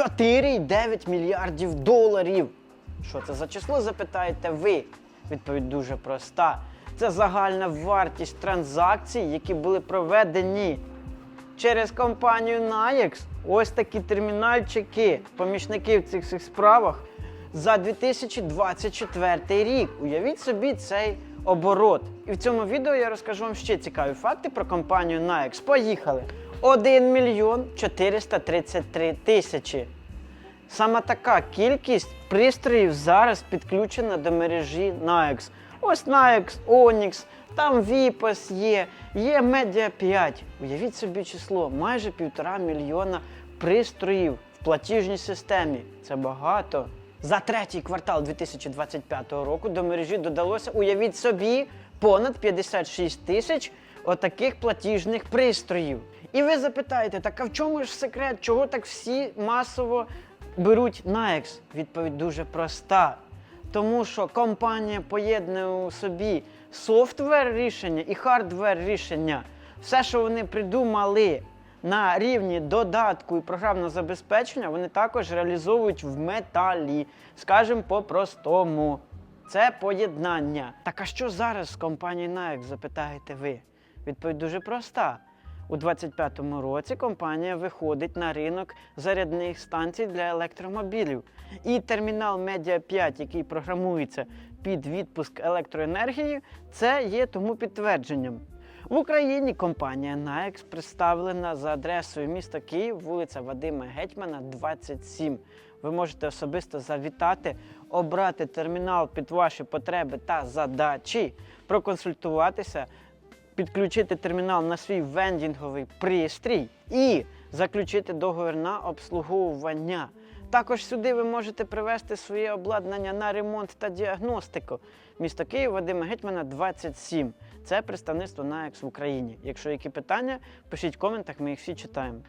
4,9 мільярдів доларів. Що це за число, запитаєте ви? Відповідь дуже проста. Це загальна вартість транзакцій, які були проведені через компанію Nayax. Ось такі термінальчики, помічники в цих всіх справах за 2024 рік. Уявіть собі цей оборот. І в цьому відео я розкажу вам ще цікаві факти про компанію Nayax. Поїхали! 1 мільйон 433 тисячі. Саме така кількість пристроїв зараз підключена до мережі Nayax. Ось Nayax, Onyx, там Vipos є, є Media 5. Уявіть собі число, майже півтора мільйона пристроїв в платіжній системі. Це багато. За третій квартал 2025 року до мережі додалося, уявіть собі, понад 56 тисяч отаких платіжних пристроїв. І ви запитаєте, так а в чому ж секрет? Чого так всі масово беруть Nayax? Відповідь дуже проста. Тому що компанія поєднує у собі софтвер рішення і хардвер рішення. Все, що вони придумали на рівні додатку і програмного забезпечення, вони також реалізовують в металі. Скажемо по-простому. Це поєднання. Так а що зараз з компанією Nayax, запитаєте ви? Відповідь дуже проста. У 2025 році компанія виходить на ринок зарядних станцій для електромобілів. І термінал Media 5, який програмується під відпуск електроенергії, це є тому підтвердженням. В Україні компанія Nayax представлена за адресою міста Київ, вулиця Вадима Гетьмана, 27. Ви можете особисто завітати, обрати термінал під ваші потреби та задачі, проконсультуватися, підключити термінал на свій вендінговий пристрій і заключити договір на обслуговування. Також сюди ви можете привезти своє обладнання на ремонт та діагностику. Місто Київ, Вадима Гетьмана, 27. Це представництво NAEX в Україні. Якщо які питання, пишіть в коментах, ми їх всі читаємо.